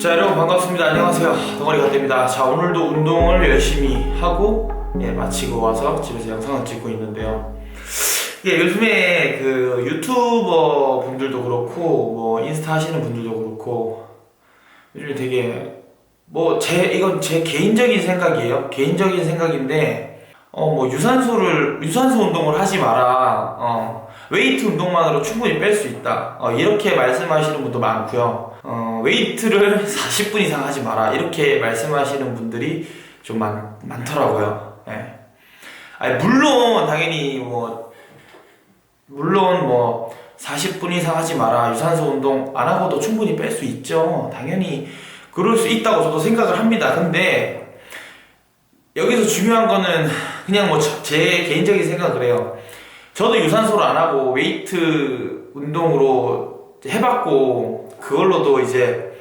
자 여러분 반갑습니다. 안녕하세요. 덩어리 갓대입니다. 자 오늘도 운동을 열심히 하고 예, 마치고 와서 집에서 영상을 찍고 있는데요. 예, 요즘에 그 유튜버 분들도 그렇고 뭐 인스타 하시는 분들도 그렇고 요즘에 되게 뭐 제 이건 제 개인적인 생각이에요. 개인적인 생각인데 어 뭐 유산소를 유산소 운동을 하지 마라. 어 웨이트 운동만으로 충분히 뺄 수 있다. 어, 이렇게 말씀하시는 분도 많고요. 어, 웨이트를 40분 이상 하지 마라. 이렇게 말씀하시는 분들이 좀 많, 많더라고요. 예. 아니 물론 당연히 뭐 물론 뭐 40분 이상 하지 마라. 유산소 운동 안 하고도 충분히 뺄 수 있죠. 당연히 그럴 수 있다고 저도 생각을 합니다. 근데 여기서 중요한 거는 그냥 뭐 제 개인적인 생각을 해요 저도 유산소를 안 하고 웨이트 운동으로 해봤고 그걸로도 이제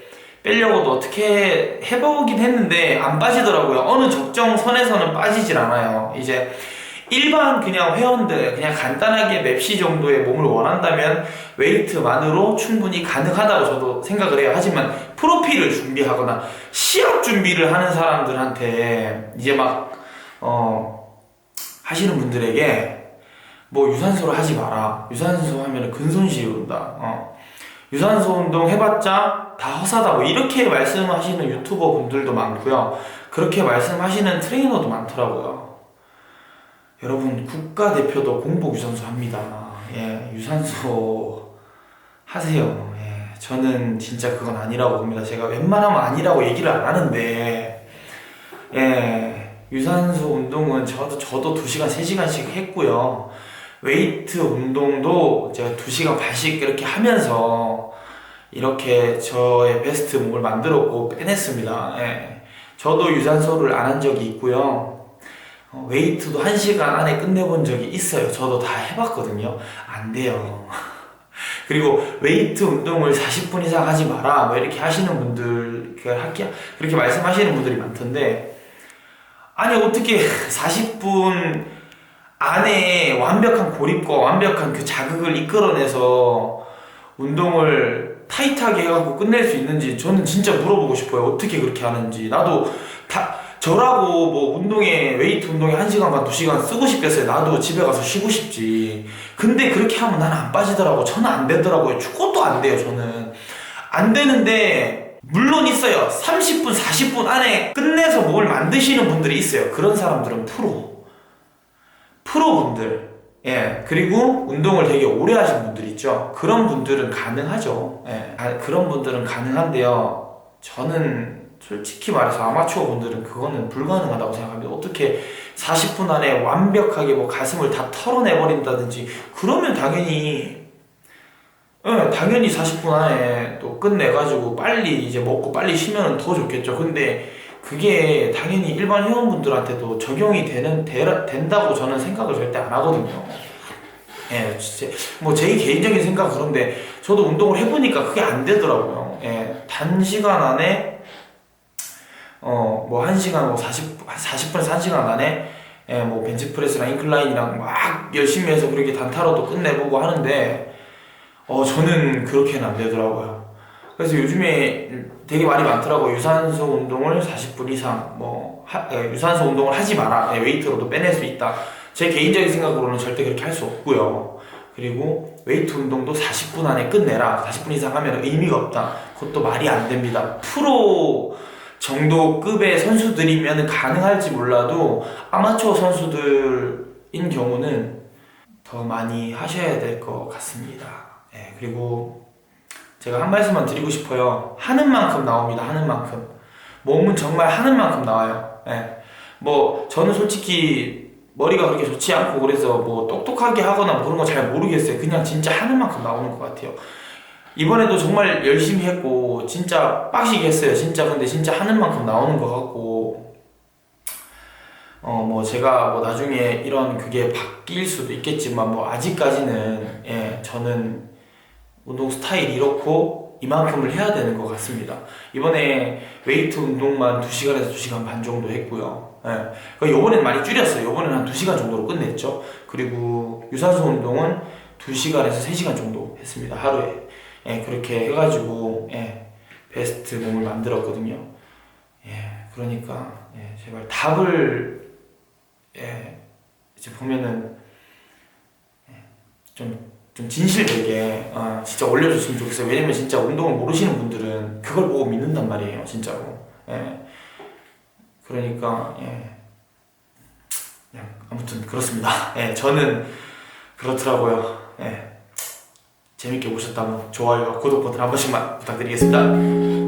빼려고도 어떻게 해보긴 했는데 안 빠지더라고요. 어느 적정 선에서는 빠지질 않아요. 이제 일반 그냥 회원들 그냥 간단하게 맵시 정도의 몸을 원한다면 웨이트만으로 충분히 가능하다고 저도 생각을 해요. 하지만 프로필을 준비하거나 시합 준비를 하는 사람들한테 이제 막 어, 하시는 분들에게 뭐 유산소를 하지 마라. 유산소 하면 근손실이 온다. 어. 유산소 운동 해봤자 다 허사다. 뭐 이렇게 말씀하시는 유튜버 분들도 많고요. 그렇게 말씀하시는 트레이너도 많더라고요. 여러분 국가대표도 공복 유산소 합니다. 예, 유산소 하세요. 예, 저는 진짜 그건 아니라고 봅니다. 제가 웬만하면 아니라고 얘기를 안 하는데, 예, 유산소 운동은 저도 저도 2시간, 3시간씩 했고요. 웨이트 운동도 제가 2시간 반씩 이렇게 하면서 이렇게 저의 베스트 몸을 만들었고 빼냈습니다. 예. 저도 유산소를 안 한 적이 있고요. 어, 웨이트도 1시간 안에 끝내본 적이 있어요. 저도 다 해봤거든요. 안 돼요. 그리고 웨이트 운동을 40분 이상 하지 마라. 뭐 이렇게 하시는 분들, 그렇게, 그렇게 말씀하시는 분들이 많던데, 아니, 어떻게 40분 안에 완벽한 고립과 완벽한 그 자극을 이끌어내서 운동을 타이트하게 해갖고 끝낼 수 있는지 저는 진짜 물어보고 싶어요. 어떻게 그렇게 하는지. 나도 다, 저라고 뭐 운동에, 웨이트 운동에 1시간 반, 2시간 쓰고 싶겠어요. 나도 집에 가서 쉬고 싶지. 근데 그렇게 하면 나는 안 빠지더라고. 저는 안 되더라고요. 그것도 안 돼요, 저는. 안 되는데, 물론 있어요. 30분, 40분 안에 끝내서 뭘 만드시는 분들이 있어요. 그런 사람들은 프로. 프로분들. 예. 그리고 운동을 되게 오래 하신 분들 있죠. 그런 분들은 가능하죠. 예. 아, 그런 분들은 가능한데요. 저는 솔직히 말해서 아마추어 분들은 그거는 불가능하다고 생각합니다. 어떻게 40분 안에 완벽하게 뭐 가슴을 다 털어내버린다든지 그러면 당연히 예, 당연히 40분 안에 또 끝내가지고 빨리 이제 먹고 빨리 쉬면 더 좋겠죠. 근데 그게 당연히 일반 회원분들한테도 적용이 되는 되, 된다고 저는 생각을 절대 안 하거든요. 예, 진짜 뭐제 개인적인 생각 그런데 저도 운동을 해보니까 그게 안 되더라고요. 예, 단시간 안에 어뭐 1시간 뭐 40, 40분에서 1 시간 안에 예, 뭐 벤치프레스랑 인클라인이랑 막 열심히 해서 그렇게 단타로도 끝내보고 하는데 어 저는 그렇게는 안 되더라고요. 그래서 요즘에 되게 말이 많더라고요. 유산소 운동을 40분 이상 뭐 하, 예, 유산소 운동을 하지 마라. 예, 웨이트로도 빼낼 수 있다. 제 개인적인 생각으로는 절대 그렇게 할 수 없고요. 그리고 웨이트 운동도 40분 안에 끝내라. 40분 이상 하면 의미가 없다. 그것도 말이 안 됩니다. 프로 정도 급의 선수들이면 가능할지 몰라도 아마추어 선수들인 경우는 더 많이 하셔야 될 것 같습니다. 예, 그리고 제가 한 말씀만 드리고 싶어요. 하는 만큼 나옵니다. 하는 만큼. 몸은 정말 하는 만큼 나와요. 예. 뭐, 저는 솔직히 머리가 그렇게 좋지 않고 그래서 뭐 똑똑하게 하거나 뭐 그런 거 잘 모르겠어요. 그냥 진짜 하는 만큼 나오는 것 같아요. 이번에도 정말 열심히 했고, 진짜 빡시게 했어요. 진짜 근데 진짜 하는 만큼 나오는 것 같고, 어, 뭐 제가 뭐 나중에 이런 그게 바뀔 수도 있겠지만 뭐 아직까지는 예, 저는 운동 스타일이 이렇고 이만큼을 해야 되는 것 같습니다. 이번에 웨이트 운동만 2시간에서 2시간 반 정도 했고요. 예. 그 요번엔 많이 줄였어요. 요번엔 한 2시간 정도로 끝냈죠. 그리고 유산소 운동은 2시간에서 3시간 정도 했습니다. 하루에. 예, 그렇게 해가지고, 예. 베스트 몸을 만들었거든요. 예, 그러니까 예, 제발 답을 예, 이제 보면은 예, 좀, 좀 진실되게 아, 진짜 올려줬으면 좋겠어요. 왜냐면 진짜 운동을 모르시는 분들은 그걸 보고 믿는단 말이에요, 진짜로. 예, 그러니까 예, 그냥 아무튼 그렇습니다. 예, 저는 그렇더라고요. 예, 재밌게 보셨다면 좋아요와 구독 버튼 한 번씩만 부탁드리겠습니다.